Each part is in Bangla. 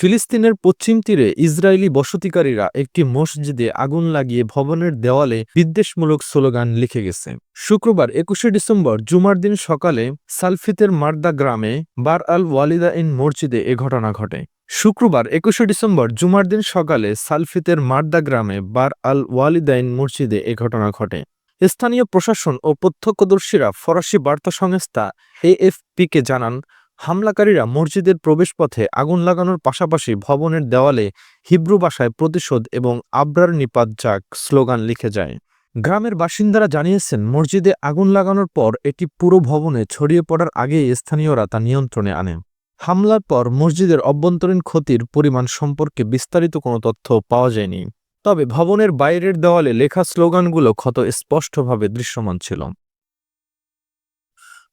ফিলিস্তিনের পশ্চিম তীরে ইসরায়েলি বসতিকারীরা একটি মসজিদে আগুন লাগিয়ে ভবনের দেওয়ালে বিদ্বেষমূলক স্লোগান লিখে গেছে। শুক্রবার একুশে ডিসেম্বর জুমার দিন সকালে সালফিতের মার্দা গ্রামে বার আল ওয়ালিদা ইন মসজিদে এ ঘটনা ঘটে। শুক্রবার একুশে ডিসেম্বর জুমার দিন সকালে সালফিতের মার্দা গ্রামে বার আল ওয়ালিদাইন মসজিদে এ ঘটনা ঘটে। স্থানীয় প্রশাসন ও প্রত্যক্ষদর্শীরা ফরাসি বার্তা সংস্থা এএফপিকে জানান হামলাকারীরা মসজিদের প্রবেশপথে আগুন লাগানোর পাশাপাশি ভবনের দেওয়ালে হিব্রু ভাষায় প্রতিশোধ এবং আব্রার নিপাত যাক স্লোগান লিখে যায়। গ্রামের বাসিন্দারা জানিয়েছেন, মসজিদে আগুন লাগানোর পর এটি পুরো ভবনে ছড়িয়ে পড়ার আগেই স্থানীয়রা তা নিয়ন্ত্রণে আনে। হামলার পর মসজিদের অভ্যন্তরীণ ক্ষতির পরিমাণ সম্পর্কে বিস্তারিত কোনো তথ্য পাওয়া যায়নি। তবে ভবনের বাইরের দেওয়ালে লেখা স্লোগানগুলো ক্ষত স্পষ্টভাবে দৃশ্যমান ছিল।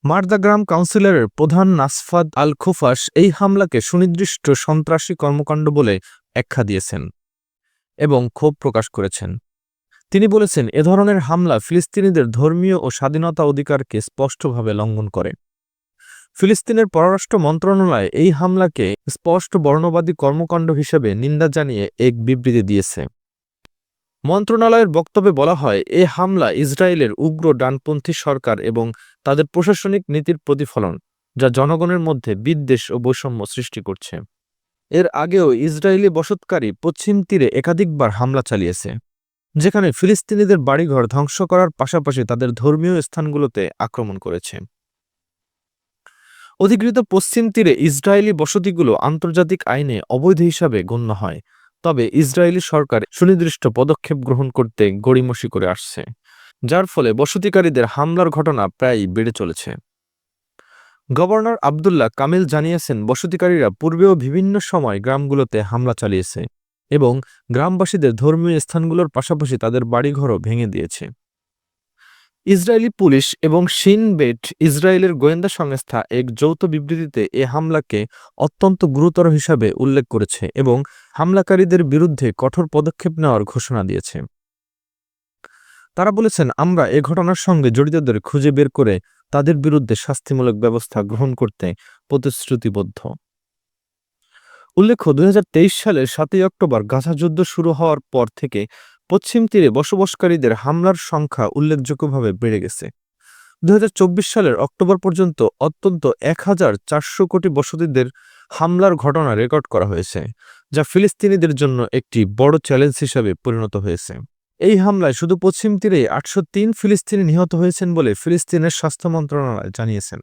মার্দা গ্রাম কাউন্সিলরের প্রধান নাসফাদ আল খুফাস এই হামলাকে সুনির্দিষ্ট সন্ত্রাসী কর্মকাণ্ড বলে ব্যাখ্যা দিয়েছেন এবং ক্ষোভ প্রকাশ করেছেন। তিনি বলেছেন, এ ধরনের হামলা ফিলিস্তিনিদের ধর্মীয় ও স্বাধীনতা অধিকারকে স্পষ্টভাবে লঙ্ঘন করে। ফিলিস্তিনের পররাষ্ট্র মন্ত্রণালয় এই হামলাকে স্পষ্ট বর্ণবাদী কর্মকাণ্ড হিসেবে নিন্দা জানিয়ে এক বিবৃতি দিয়েছে। মন্ত্রণালয়ের বক্তব্যে বলা হয়, এ হামলা ইসরায়েলের উগ্র ডানপন্থী সরকার এবং তাদের প্রশাসনিক নীতির প্রতিফলন, যা জনগণের মধ্যে বিদ্বেষ ও বৈষম্য সৃষ্টি করছে। এর আগেও ইসরায়েলি বসতকারী পশ্চিম তীরে একাধিকবার হামলা চালিয়েছে, যেখানে ফিলিস্তিনিদের বাড়িঘর ধ্বংস করার পাশাপাশি তাদের ধর্মীয় স্থানগুলোতে আক্রমণ করেছে। অধিকৃত পশ্চিম তীরে ইসরায়েলি বসতিগুলো আন্তর্জাতিক আইনে অবৈধ হিসাবে গণ্য হয়, তবে ইসরায়েলি সরকার সুনির্দিষ্ট পদক্ষেপ গ্রহণ করতে গড়িমসি করে আসছে। যার ফলে বসতিকারীদের হামলার ঘটনা প্রায়ই বেড়ে চলেছে। গভর্নর আবদুল্লাহ কামিল জানিয়েছেন, বসতিকারীরা পূর্বেও বিভিন্ন সময় গ্রামগুলোতে হামলা চালিয়েছে এবং গ্রামবাসীদের ধর্মীয় স্থানগুলোর পাশাপাশি তাদের বাড়িঘরও ভেঙে দিয়েছে। ইসরায়েলি পুলিশ এবং শিনবেট ইসরায়েলের গোয়েন্দা সংস্থা এক যৌথ বিবৃতিতে এ হামলাকে অত্যন্ত গুরুতর হিসাবে উল্লেখ করেছে এবং হামলাকারীদের বিরুদ্ধে কঠোর পদক্ষেপ নেওয়ার ঘোষণা দিয়েছে। তারা বলেছেন, আমরা এ ঘটনার সঙ্গে জড়িতদের খুঁজে বের করে তাদের বিরুদ্ধে শাস্তিমূলক ব্যবস্থা গ্রহণ করতে প্রতিশ্রুতিবদ্ধ। উল্লেখ্য, দুই সালের সাতই অক্টোবর গাজা যুদ্ধ শুরু হওয়ার পর থেকে পশ্চিম তীরে বসবাসকারীদের হামলার সংখ্যা উল্লেখযোগ্যভাবে বেড়ে গেছে। দুই হাজার চব্বিশ সালের অক্টোবর পর্যন্ত অত্যন্ত এক হাজার চারশো কোটি বসতিদের হামলার ঘটনা রেকর্ড করা হয়েছে, যা ফিলিস্তিনিদের জন্য একটি বড় চ্যালেঞ্জ হিসাবে পরিণত হয়েছে। এই হামলায় শুধু পশ্চিম তীরে আটশো তিন ফিলিস্তিনি নিহত হয়েছেন বলে ফিলিস্তিনের স্বাস্থ্য মন্ত্রণালয় জানিয়েছেন